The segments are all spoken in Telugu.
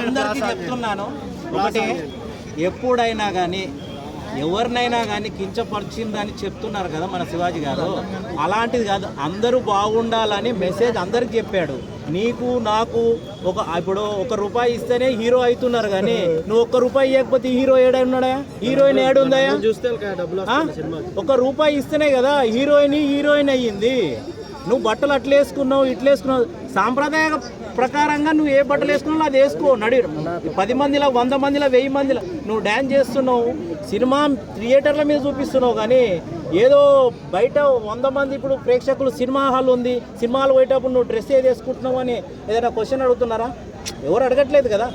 అందరికీ చెప్తున్నాను. ఒకటి ఎప్పుడైనా కానీ ఎవరినైనా కానీ కించపరిచిందని చెప్తున్నారు కదా మన శివాజీ గారు. అలాంటిది కాదు అందరూ బాగుండాలని మెసేజ్ అందరికి చెప్పాడు. నీకు నాకు ఒక ఇప్పుడు ఒక రూపాయి ఇస్తేనే హీరో అవుతున్నారు కానీ నువ్వు ఒక్క రూపాయి ఇవ్వకపోతే హీరో ఏడా ఉన్నాడా? హీరోయిన్ ఏడుందా చూస్తే? ఒక రూపాయి ఇస్తేనే కదా హీరోయిన్ హీరోయిన్ అయ్యింది. నువ్వు బట్టలు అట్లా వేసుకున్నావు ఇట్లా వేసుకున్నావు. సాంప్రదాయ ప్రకారంగా నువ్వు ఏ బట్టలు వేసుకున్నావు అది వేసుకో నడి. పది మందిలో వంద మందిలో వెయ్యి మందిలో. నువ్వు డ్యాన్స్ చేస్తున్నావు సినిమా థియేటర్ల మీద చూపిస్తున్నావు కానీ ఏదో బయట వంద మంది ఇప్పుడు ప్రేక్షకులు సినిమా హాల్ ఉంది సినిమా హాల్ పోయేటప్పుడు నువ్వు డ్రెస్ ఏది వేసుకుంటున్నావు అని ఏదైనా క్వశ్చన్ అడుగుతున్నారా? ఎవరు అడగట్లేదు కదా.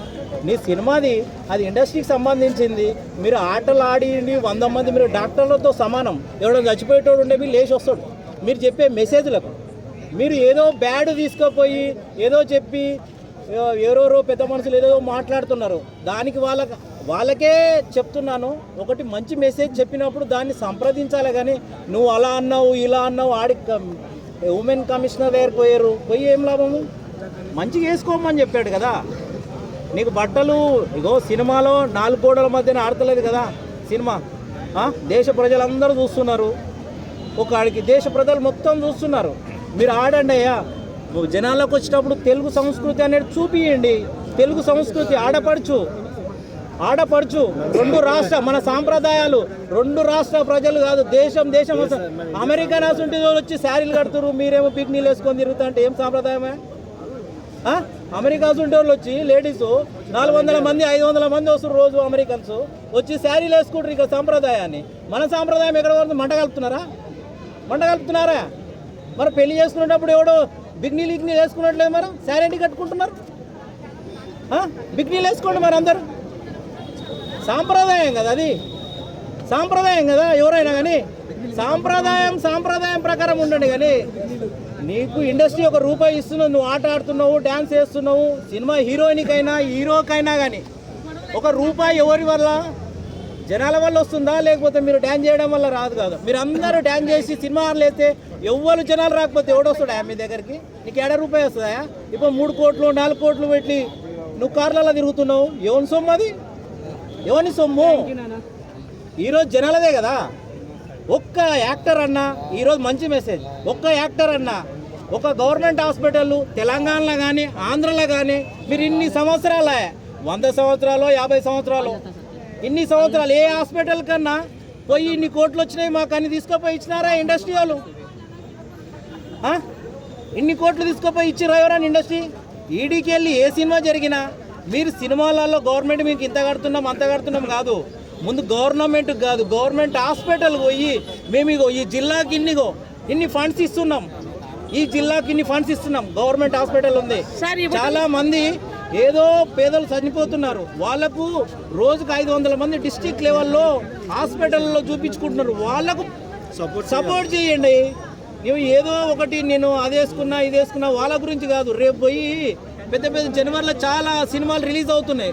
నీ సినిమాది అది ఇండస్ట్రీకి సంబంధించింది. మీరు ఆటలు ఆడి వంద మంది మీరు డాక్టర్లతో సమానం. ఎవడో చచ్చిపోయేటోడు ఉండే మీరు లేచి వస్తాడు. మీరు చెప్పే మెసేజ్లకు మీరు ఏదో బ్యాడ్ తీసుకుపోయి ఏదో చెప్పి ఎవరెవరో పెద్ద మనుషులు ఏదో మాట్లాడుతున్నారు. దానికి వాళ్ళ వాళ్ళకే చెప్తున్నాను. ఒకటి మంచి మెసేజ్ చెప్పినప్పుడు దాన్ని సంప్రదించాలి కానీ నువ్వు అలా అన్నావు ఇలా అన్నావు ఆడి ఉమెన్ కమిషనర్ దగ్గర పోయారు. పోయి ఏం లాభము మంచిగా వేసుకోమని చెప్పాడు కదా. నీకు బట్టలు ఇగో సినిమాలో నాలుగు గోడల మధ్యన ఆడతలేదు కదా సినిమా. దేశ ప్రజలందరూ చూస్తున్నారు. ఒక ఆడికి దేశ ప్రజలు మొత్తం చూస్తున్నారు. మీరు ఆడండి అయ్యా. జనాలకు వచ్చేటప్పుడు తెలుగు సంస్కృతి అనేది చూపియండి. తెలుగు సంస్కృతి ఆడపడుచు. ఆడపడుచు. రెండు రాష్ట్ర మన సాంప్రదాయాలు రెండు రాష్ట్ర ప్రజలు కాదు దేశం దేశం అమెరికా అమెరికన్ వచ్చి శారీలు కడుతురు మీరేమో పిక్నీలు వేసుకొని తిరుగుతా అంటే ఏం సాంప్రదాయమే? అమెరికా ఉండే వాళ్ళు వచ్చి? లేడీస్. నాలుగు వందల మంది ఐదు వందల మంది వస్తారు రోజు అమెరికన్స్. వచ్చి శారీలు వేసుకుంటారు ఇక సాంప్రదాయాన్ని. మన సాంప్రదాయం ఎక్కడ వరకు మంట కలుపుతున్నారా? మంట కలుపుతున్నారా? మరి పెళ్ళి చేసుకునేటప్పుడు ఎవడో బిగ్నీ లిగ్నీ వేసుకున్నట్లేదు మరి? శారీ కట్టుకుంటున్నారు? బిగ్నీలు వేసుకోండి మరి అందరు. సాంప్రదాయం కదా అది. సాంప్రదాయం కదా ఎవరైనా కానీ. సాంప్రదాయం సాంప్రదాయం ప్రకారం ఉండండి కానీ. నీకు ఇండస్ట్రీ ఒక రూపాయి ఇస్తున్నావు నువ్వు ఆట ఆడుతున్నావు డ్యాన్స్ వేస్తున్నావు సినిమా హీరోయిన్కైనా హీరోకైనా కానీ. ఒక రూపాయి ఎవరి వల్ల? జనాల వల్ల వస్తుందా? లేకపోతే మీరు డ్యాన్స్ చేయడం వల్ల రాదు కాదు. మీరు అందరూ డ్యాన్స్ చేసి సినిమా హాల్ వేస్తే ఎవ్వరు జనాలు రాకపోతే ఎవడొస్తాడా మీ దగ్గరికి? నీకు ఏడా రూపాయి వస్తుందా? ఇప్పుడు మూడు కోట్లు నాలుగు కోట్లు పెట్టి నువ్వు కార్లలో తిరుగుతున్నావు. ఎవరి సొమ్ము అది? ఎవరి సొమ్ము? ఈరోజు జనాలదే కదా. ఒక్క యాక్టర్ అన్నా ఈరోజు మంచి మెసేజ్ ఒక్క యాక్టర్ అన్నా ఒక గవర్నమెంట్ హాస్పిటల్ తెలంగాణలో కానీ ఆంధ్రలో కానీ మీరు ఇన్ని సంవత్సరాలే వంద సంవత్సరాలు యాభై సంవత్సరాలు ఇన్ని సంవత్సరాలు ఏ హాస్పిటల్ కన్నా పోయి ఇన్ని కోట్లు వచ్చినాయి మాకు అన్ని తీసుకుపోయి ఇచ్చినారా ఇండస్ట్రీ వాళ్ళు? ఇన్ని కోట్లు తీసుకుపోయి ఇచ్చిరా ఎవరైనా ఇండస్ట్రీ? ఈడీకి వెళ్ళి ఏ సినిమా జరిగినా మీరు సినిమాలలో గవర్నమెంట్ మీకు ఇంత కడుతున్నాం అంత కడుతున్నాం కాదు. ముందు గవర్నమెంట్ కాదు గవర్నమెంట్ హాస్పిటల్ పోయి మేము ఇగో ఈ జిల్లాకి ఇన్నిగో ఇన్ని ఫండ్స్ ఇస్తున్నాం. ఈ జిల్లాకి ఇన్ని ఫండ్స్ ఇస్తున్నాం. గవర్నమెంట్ హాస్పిటల్ ఉంది. చాలా మంది ఏదో పేదలు చనిపోతున్నారు. వాళ్ళకు రోజుకు ఐదు వందల మంది డిస్టిక్ లెవెల్లో హాస్పిటల్లో చూపించుకుంటున్నారు. వాళ్ళకు సపోర్ట్ సపోర్ట్ చేయండి. నువ్వు ఏదో ఒకటి నేను అది వేసుకున్నా ఇది వేసుకున్నా వాళ్ళ గురించి కాదు. రేపు పోయి పెద్ద పెద్ద జనవరిలో చాలా సినిమాలు రిలీజ్ అవుతున్నాయి.